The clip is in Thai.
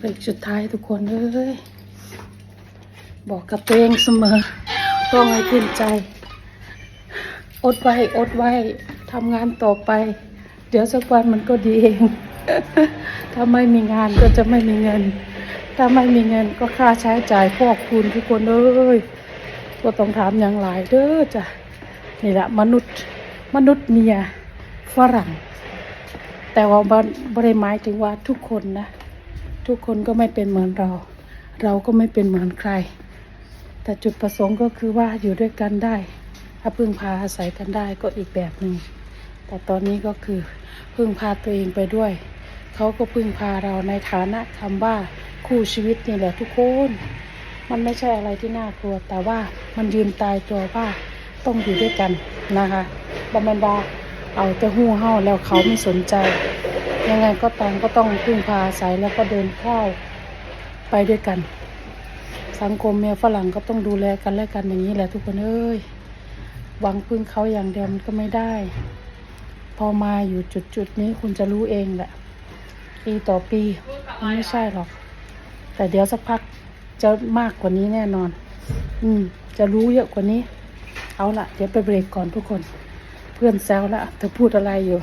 เบรกสุดท้ายทุกคนเอ้ยบอกกับตัวเองเสมอต้องให้ขึ้นใจ อดไว้ อดไว้ทำงานต่อไป เดี๋ยวสักวันมันก็ดีเอง ถ้าไม่มีงานก็จะไม่มีเงิน ถ้าไม่มีเงินก็ค่าใช้จ่ายพอกคูณทุกคนเอ้ยก็ต้องถามอย่างหลายเด้อจ้ะนี่แหละมนุษย์มนุษย์เมียฝรั่ง แต่ว่าบ่บ่ได้หมายถึงว่าทุกคนนะ ทุกคนก็ไม่เป็นเหมือนเรา เราก็ไม่เป็นเหมือนใคร แต่จุดประสงค์ก็คือว่าอยู่ด้วยกันได้ ถ้าพึ่งพาอาศัยกันได้ก็อีกแบบหนึ่งแต่ตอนนี้ก็คือพึ่งพาตัวเองไปด้วย เขาก็พึ่งพาเราในฐานะคำว่าคู่ชีวิตนี่แหละทุกคน มันไม่ใช่อะไรที่น่ากลัว แต่ว่ามันยืนตายตัวว่าต้องอยู่ด้วยกันนะคะบอมแมนดาเอาแต่หู้เห่าแล้วเขาไม่สนใจ ยังไงก็ตามก็ต้องพึ่งพาอาศัยแล้วก็เดินเข้าไปด้วยกัน สังคมเมียฝรั่งก็ต้องดูแลกันและกันอย่างนี้แหละทุกคนเอ้ยหวังพึ่งเขาอย่างเดียวมันก็ไม่ได้ พอมาอยู่จุดจุดนี้คุณจะรู้เองแหละปีต่อปีมันไม่ใช่หรอก แต่เดี๋ยวสักพักจะมากกว่านี้แน่นอน อืม จะรู้เยอะกว่านี้ เอาละเดี๋ยวไปเบรกก่อนทุกคน เพื่อนแซวละเธอพูดอะไรอยู่